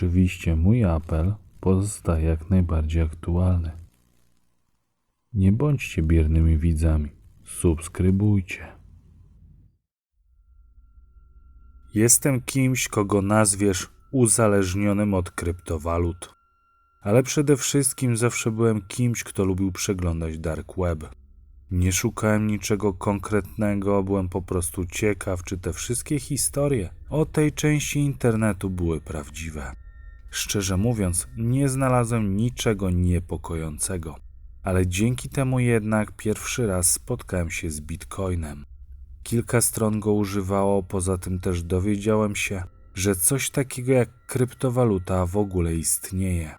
oczywiście mój apel pozostaje jak najbardziej aktualny. Nie bądźcie biernymi widzami. Subskrybujcie. Jestem kimś, kogo nazwiesz uzależnionym od kryptowalut. Ale przede wszystkim zawsze byłem kimś, kto lubił przeglądać dark web. Nie szukałem niczego konkretnego, byłem po prostu ciekaw, czy te wszystkie historie o tej części internetu były prawdziwe. Szczerze mówiąc, nie znalazłem niczego niepokojącego, ale dzięki temu jednak pierwszy raz spotkałem się z Bitcoinem. Kilka stron go używało, poza tym też dowiedziałem się, że coś takiego jak kryptowaluta w ogóle istnieje.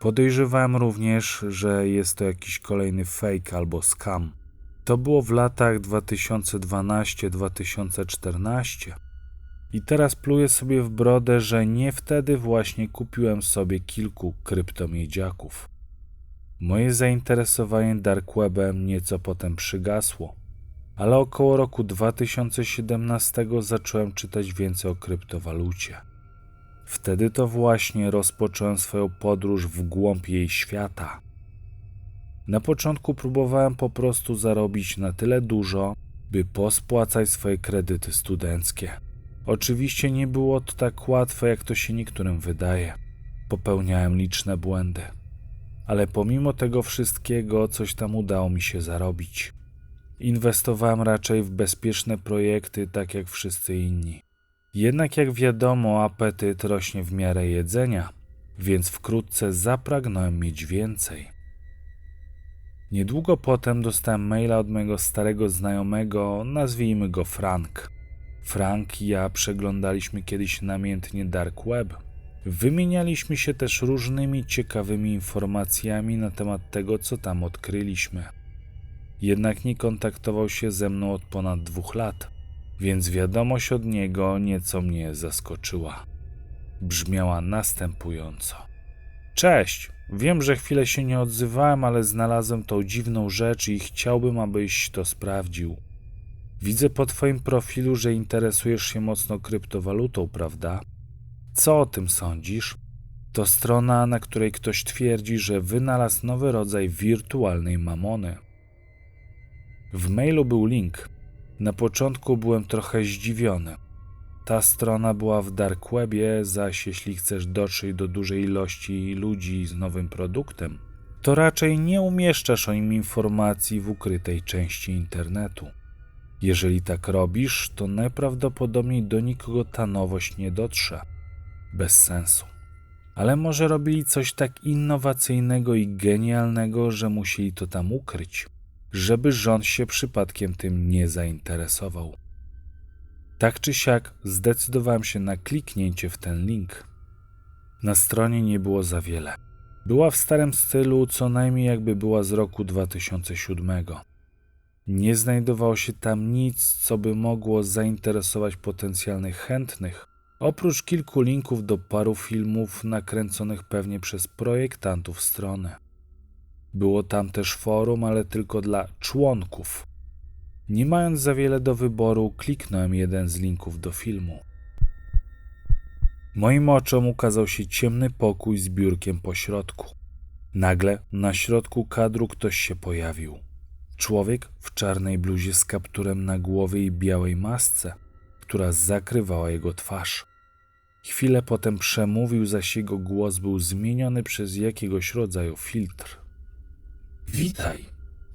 Podejrzewałem również, że jest to jakiś kolejny fake albo scam. To było w latach 2012-2014. I teraz pluję sobie w brodę, że nie wtedy właśnie kupiłem sobie kilku kryptomiedziaków. Moje zainteresowanie dark webem nieco potem przygasło, ale około roku 2017 zacząłem czytać więcej o kryptowalucie. Wtedy to właśnie rozpocząłem swoją podróż w głąb jej świata. Na początku próbowałem po prostu zarobić na tyle dużo, by pospłacać swoje kredyty studenckie. Oczywiście nie było to tak łatwe, jak to się niektórym wydaje. Popełniałem liczne błędy, ale pomimo tego wszystkiego coś tam udało mi się zarobić. Inwestowałem raczej w bezpieczne projekty, tak jak wszyscy inni. Jednak jak wiadomo, apetyt rośnie w miarę jedzenia, więc wkrótce zapragnąłem mieć więcej. Niedługo potem dostałem maila od mojego starego znajomego, nazwijmy go Frank. Frank i ja przeglądaliśmy kiedyś namiętnie Dark Web. Wymienialiśmy się też różnymi ciekawymi informacjami na temat tego, co tam odkryliśmy. Jednak nie kontaktował się ze mną od ponad dwóch lat, więc wiadomość od niego nieco mnie zaskoczyła. Brzmiała następująco: Cześć, wiem, że chwilę się nie odzywałem, ale znalazłem tą dziwną rzecz i chciałbym, abyś to sprawdził. Widzę po Twoim profilu, że interesujesz się mocno kryptowalutą, prawda? Co o tym sądzisz? To strona, na której ktoś twierdzi, że wynalazł nowy rodzaj wirtualnej mamony. W mailu był link. Na początku byłem trochę zdziwiony. Ta strona była w dark webie, zaś jeśli chcesz dotrzeć do dużej ilości ludzi z nowym produktem, to raczej nie umieszczasz o nim informacji w ukrytej części internetu. Jeżeli tak robisz, to najprawdopodobniej do nikogo ta nowość nie dotrze. Bez sensu. Ale może robili coś tak innowacyjnego i genialnego, że musieli to tam ukryć, żeby rząd się przypadkiem tym nie zainteresował. Tak czy siak zdecydowałem się na kliknięcie w ten link. Na stronie nie było za wiele. Była w starym stylu, co najmniej jakby była z roku 2007. Nie znajdowało się tam nic, co by mogło zainteresować potencjalnych chętnych, oprócz kilku linków do paru filmów nakręconych pewnie przez projektantów strony. Było tam też forum, ale tylko dla członków. Nie mając za wiele do wyboru, kliknąłem jeden z linków do filmu. Moim oczom ukazał się ciemny pokój z biurkiem po środku. Nagle na środku kadru ktoś się pojawił. Człowiek w czarnej bluzie z kapturem na głowie i białej masce, która zakrywała jego twarz. Chwilę potem przemówił, zaś jego głos był zmieniony przez jakiegoś rodzaju filtr. Witaj.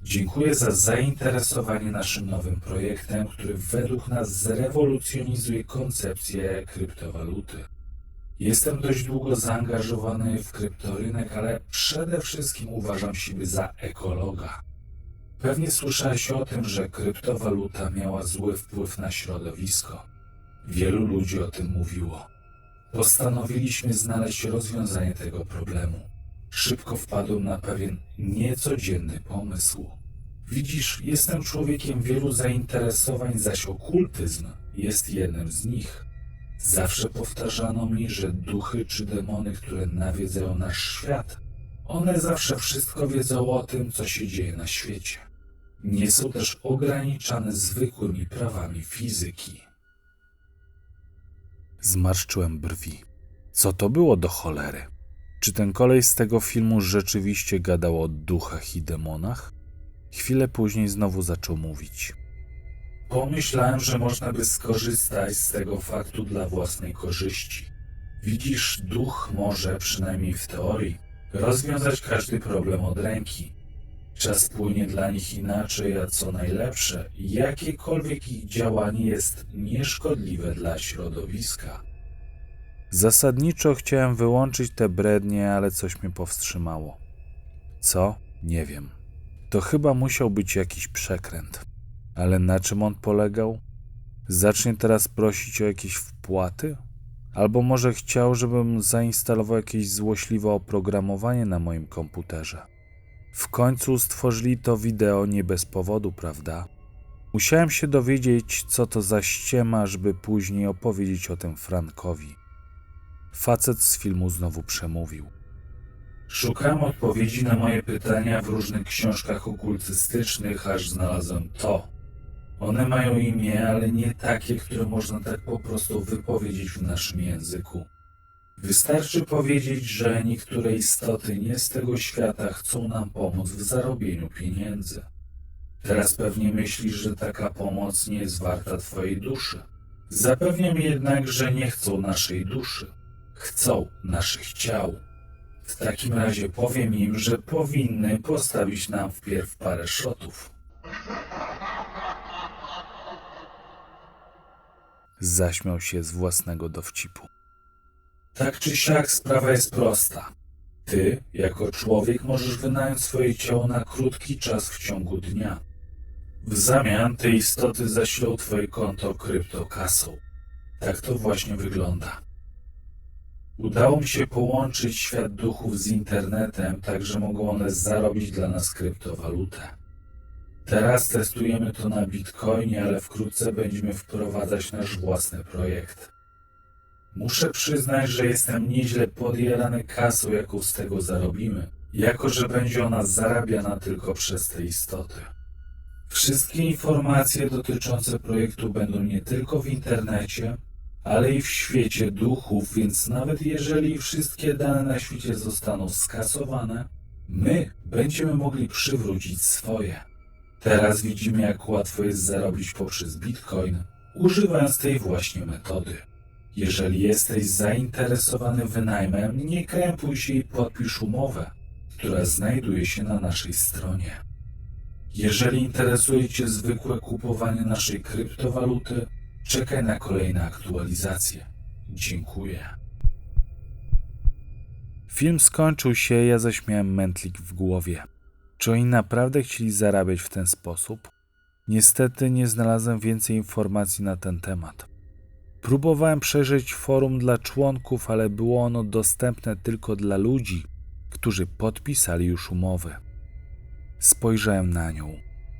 Dziękuję za zainteresowanie naszym nowym projektem, który według nas zrewolucjonizuje koncepcję kryptowaluty. Jestem dość długo zaangażowany w kryptorynek, ale przede wszystkim uważam siebie za ekologa. Pewnie słyszałeś o tym, że kryptowaluta miała zły wpływ na środowisko. Wielu ludzi o tym mówiło. Postanowiliśmy znaleźć rozwiązanie tego problemu. Szybko wpadłem na pewien niecodzienny pomysł. Widzisz, jestem człowiekiem wielu zainteresowań, zaś okultyzm jest jednym z nich. Zawsze powtarzano mi, że duchy czy demony, które nawiedzają nasz świat, one zawsze wszystko wiedzą o tym, co się dzieje na świecie. Nie są też ograniczane zwykłymi prawami fizyki. Zmarszczyłem brwi. Co to było do cholery? Czy ten kolej z tego filmu rzeczywiście gadał o duchach i demonach? Chwilę później znowu zaczął mówić. Pomyślałem, że można by skorzystać z tego faktu dla własnej korzyści. Widzisz, duch może, przynajmniej w teorii, rozwiązać każdy problem od ręki. Czas płynie dla nich inaczej, a co najlepsze, jakiekolwiek ich działanie jest nieszkodliwe dla środowiska. Zasadniczo chciałem wyłączyć te brednie, ale coś mnie powstrzymało. Co? Nie wiem. To chyba musiał być jakiś przekręt. Ale na czym on polegał? Zacznie teraz prosić o jakieś wpłaty? Albo może chciał, żebym zainstalował jakieś złośliwe oprogramowanie na moim komputerze. W końcu stworzyli to wideo nie bez powodu, prawda? Musiałem się dowiedzieć, co to za ściema, żeby później opowiedzieć o tym Frankowi. Facet z filmu znowu przemówił. Szukałem odpowiedzi na moje pytania w różnych książkach okultystycznych, aż znalazłem to. One mają imię, ale nie takie, które można tak po prostu wypowiedzieć w naszym języku. Wystarczy powiedzieć, że niektóre istoty nie z tego świata chcą nam pomóc w zarobieniu pieniędzy. Teraz pewnie myślisz, że taka pomoc nie jest warta Twojej duszy. Zapewniam jednak, że nie chcą naszej duszy. Chcą naszych ciał. W takim razie powiem im, że powinny postawić nam wpierw parę szotów. Zaśmiał się z własnego dowcipu. Tak czy siak sprawa jest prosta. Ty, jako człowiek, możesz wynająć swoje ciało na krótki czas w ciągu dnia. W zamian te istoty zasilą twoje konto kryptokasą. Tak to właśnie wygląda. Udało mi się połączyć świat duchów z internetem, tak że mogą one zarobić dla nas kryptowalutę. Teraz testujemy to na Bitcoinie, ale wkrótce będziemy wprowadzać nasz własny projekt. Muszę przyznać, że jestem nieźle podjarany kasą, jaką z tego zarobimy, jako że będzie ona zarabiana tylko przez te istoty. Wszystkie informacje dotyczące projektu będą nie tylko w internecie, ale i w świecie duchów, więc nawet jeżeli wszystkie dane na świecie zostaną skasowane, my będziemy mogli przywrócić swoje. Teraz widzimy, jak łatwo jest zarobić poprzez Bitcoin, używając tej właśnie metody. Jeżeli jesteś zainteresowany wynajmem, nie krępuj się i podpisz umowę, która znajduje się na naszej stronie. Jeżeli interesuje Cię zwykłe kupowanie naszej kryptowaluty, czekaj na kolejne aktualizacje. Dziękuję. Film skończył się, ja zaś miałem mętlik w głowie. Czy oni naprawdę chcieli zarabiać w ten sposób? Niestety nie znalazłem więcej informacji na ten temat. Próbowałem przejrzeć forum dla członków, ale było ono dostępne tylko dla ludzi, którzy podpisali już umowę. Spojrzałem na nią.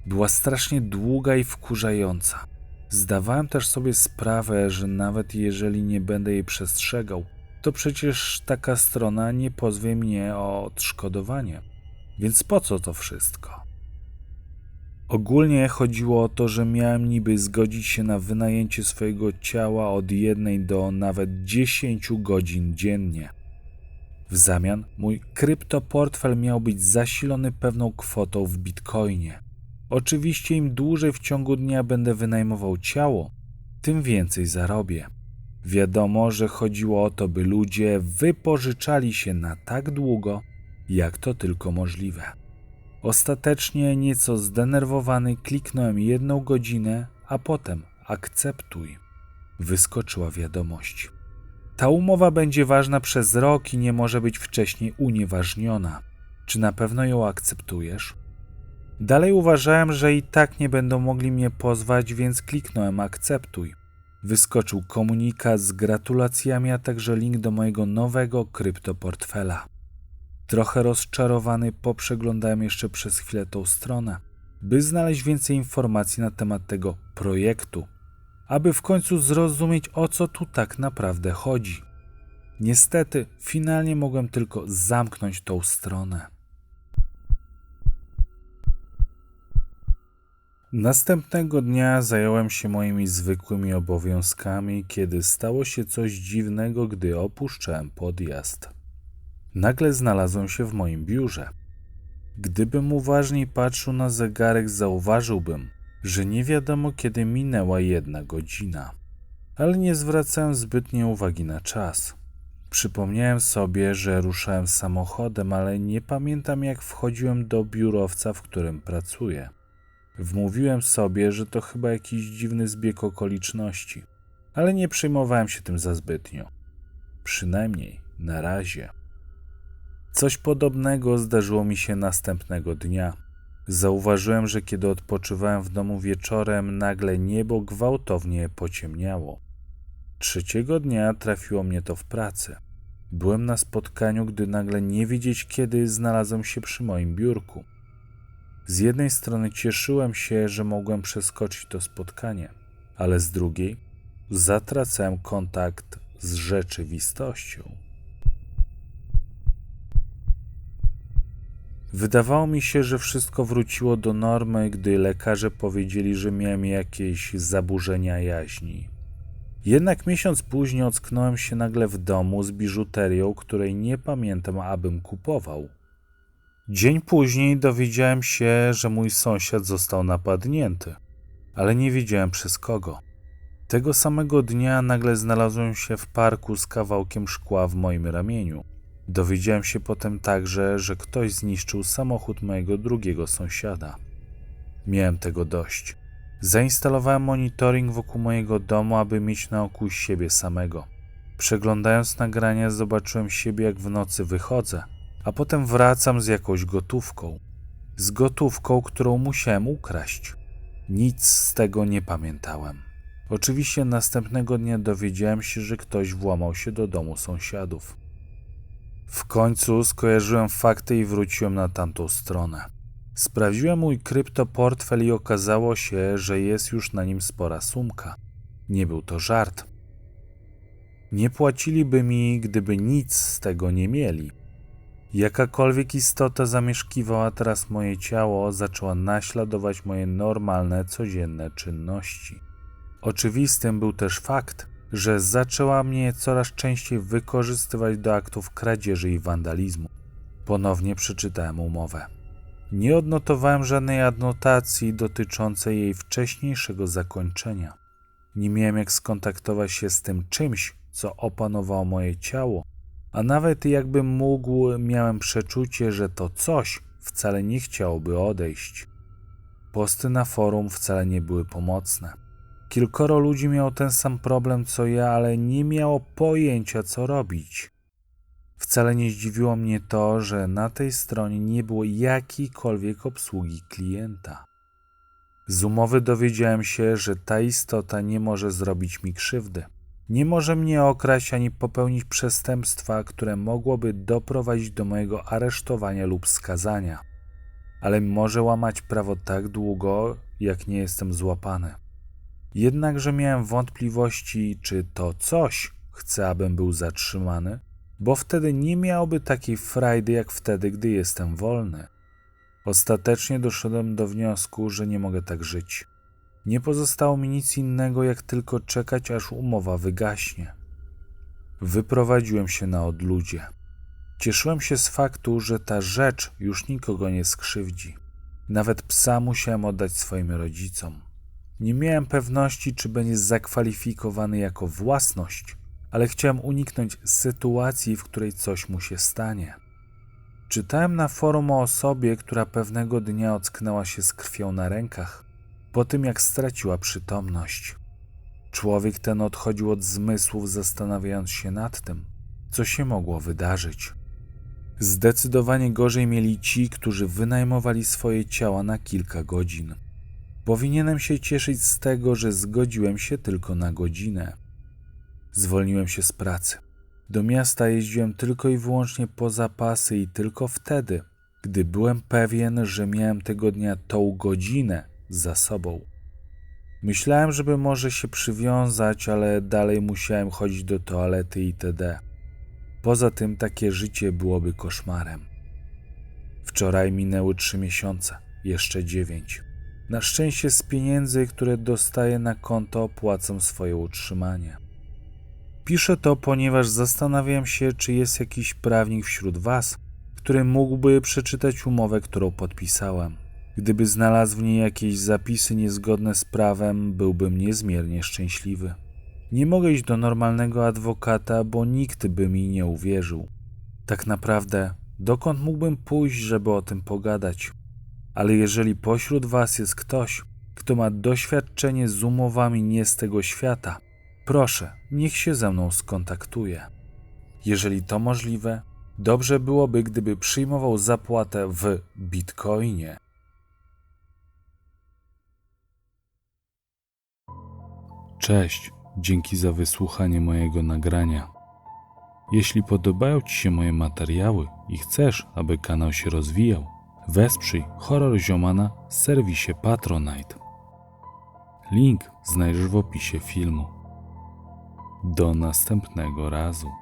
Była strasznie długa i wkurzająca. Zdawałem też sobie sprawę, że nawet jeżeli nie będę jej przestrzegał, to przecież taka strona nie pozwie mnie o odszkodowanie. Więc po co to wszystko? Ogólnie chodziło o to, że miałem niby zgodzić się na wynajęcie swojego ciała od jednej do nawet 10 godzin dziennie. W zamian mój kryptoportfel miał być zasilony pewną kwotą w bitcoinie. Oczywiście im dłużej w ciągu dnia będę wynajmował ciało, tym więcej zarobię. Wiadomo, że chodziło o to, by ludzie wypożyczali się na tak długo, jak to tylko możliwe. Ostatecznie, nieco zdenerwowany, kliknąłem jedną godzinę, a potem akceptuj. Wyskoczyła wiadomość. Ta umowa będzie ważna przez rok i nie może być wcześniej unieważniona. Czy na pewno ją akceptujesz? Dalej uważałem, że i tak nie będą mogli mnie pozwać, więc kliknąłem akceptuj. Wyskoczył komunikat z gratulacjami, a także link do mojego nowego kryptoportfela. Trochę rozczarowany poprzeglądałem jeszcze przez chwilę tą stronę, by znaleźć więcej informacji na temat tego projektu, aby w końcu zrozumieć o co tu tak naprawdę chodzi. Niestety, finalnie mogłem tylko zamknąć tą stronę. Następnego dnia zająłem się moimi zwykłymi obowiązkami, kiedy stało się coś dziwnego, gdy opuszczałem podjazd. Nagle znalazłem się w moim biurze. Gdybym uważniej patrzył na zegarek, zauważyłbym, że nie wiadomo kiedy minęła jedna godzina. Ale nie zwracałem zbytnio uwagi na czas. Przypomniałem sobie, że ruszałem samochodem, ale nie pamiętam jak wchodziłem do biurowca, w którym pracuję. Wmówiłem sobie, że to chyba jakiś dziwny zbieg okoliczności, ale nie przejmowałem się tym za zbytnio. Przynajmniej na razie. Coś podobnego zdarzyło mi się następnego dnia. Zauważyłem, że kiedy odpoczywałem w domu wieczorem, nagle niebo gwałtownie pociemniało. Trzeciego dnia trafiło mnie to w pracy. Byłem na spotkaniu, gdy nagle nie wiedzieć kiedy znalazłem się przy moim biurku. Z jednej strony cieszyłem się, że mogłem przeskoczyć to spotkanie, ale z drugiej zatracałem kontakt z rzeczywistością. Wydawało mi się, że wszystko wróciło do normy, gdy lekarze powiedzieli, że miałem jakieś zaburzenia jaźni. Jednak miesiąc później ocknąłem się nagle w domu z biżuterią, której nie pamiętam, abym kupował. Dzień później dowiedziałem się, że mój sąsiad został napadnięty, ale nie wiedziałem przez kogo. Tego samego dnia nagle znalazłem się w parku z kawałkiem szkła w moim ramieniu. Dowiedziałem się potem także, że ktoś zniszczył samochód mojego drugiego sąsiada. Miałem tego dość. Zainstalowałem monitoring wokół mojego domu, aby mieć na oku siebie samego. Przeglądając nagrania, zobaczyłem siebie, jak w nocy wychodzę, a potem wracam z jakąś gotówką. Z gotówką, którą musiałem ukraść. Nic z tego nie pamiętałem. Oczywiście następnego dnia dowiedziałem się, że ktoś włamał się do domu sąsiadów. W końcu skojarzyłem fakty i wróciłem na tamtą stronę. Sprawdziłem mój kryptoportfel i okazało się, że jest już na nim spora sumka. Nie był to żart. Nie płaciliby mi, gdyby nic z tego nie mieli. Jakakolwiek istota zamieszkiwała teraz moje ciało, zaczęła naśladować moje normalne, codzienne czynności. Oczywistym był też fakt, że zaczęła mnie coraz częściej wykorzystywać do aktów kradzieży i wandalizmu. Ponownie przeczytałem umowę. Nie odnotowałem żadnej adnotacji dotyczącej jej wcześniejszego zakończenia. Nie miałem jak skontaktować się z tym czymś, co opanowało moje ciało, a nawet jakbym mógł, miałem przeczucie, że to coś wcale nie chciałoby odejść. Posty na forum wcale nie były pomocne. Kilkoro ludzi miało ten sam problem co ja, ale nie miało pojęcia, co robić. Wcale nie zdziwiło mnie to, że na tej stronie nie było jakiejkolwiek obsługi klienta. Z umowy dowiedziałem się, że ta istota nie może zrobić mi krzywdy. Nie może mnie okraść ani popełnić przestępstwa, które mogłoby doprowadzić do mojego aresztowania lub skazania, ale może łamać prawo tak długo, jak nie jestem złapany. Jednakże miałem wątpliwości, czy to coś chce, abym był zatrzymany, bo wtedy nie miałoby takiej frajdy jak wtedy, gdy jestem wolny. Ostatecznie doszedłem do wniosku, że nie mogę tak żyć. Nie pozostało mi nic innego, jak tylko czekać, aż umowa wygaśnie. Wyprowadziłem się na odludzie. Cieszyłem się z faktu, że ta rzecz już nikogo nie skrzywdzi. Nawet psa musiałem oddać swoim rodzicom. Nie miałem pewności, czy będzie zakwalifikowany jako własność, ale chciałem uniknąć sytuacji, w której coś mu się stanie. Czytałem na forum o osobie, która pewnego dnia ocknęła się z krwią na rękach po tym, jak straciła przytomność. Człowiek ten odchodził od zmysłów, zastanawiając się nad tym, co się mogło wydarzyć. Zdecydowanie gorzej mieli ci, którzy wynajmowali swoje ciała na kilka godzin. Powinienem się cieszyć z tego, że zgodziłem się tylko na godzinę. Zwolniłem się z pracy. Do miasta jeździłem tylko i wyłącznie po zapasy i tylko wtedy, gdy byłem pewien, że miałem tego dnia tą godzinę za sobą. Myślałem, żeby może się przywiązać, ale dalej musiałem chodzić do toalety itd. Poza tym takie życie byłoby koszmarem. Wczoraj minęły trzy miesiące, jeszcze dziewięć. Na szczęście z pieniędzy, które dostaję na konto, opłacam swoje utrzymanie. Piszę to, ponieważ zastanawiam się, czy jest jakiś prawnik wśród Was, który mógłby przeczytać umowę, którą podpisałem. Gdyby znalazł w niej jakieś zapisy niezgodne z prawem, byłbym niezmiernie szczęśliwy. Nie mogę iść do normalnego adwokata, bo nikt by mi nie uwierzył. Tak naprawdę, dokąd mógłbym pójść, żeby o tym pogadać? Ale jeżeli pośród Was jest ktoś, kto ma doświadczenie z umowami nie z tego świata, proszę, niech się ze mną skontaktuje. Jeżeli to możliwe, dobrze byłoby, gdyby przyjmował zapłatę w bitcoinie. Cześć, dzięki za wysłuchanie mojego nagrania. Jeśli podobają Ci się moje materiały i chcesz, aby kanał się rozwijał, wesprzyj Horror Ziomana w serwisie Patronite. Link znajdziesz w opisie filmu. Do następnego razu.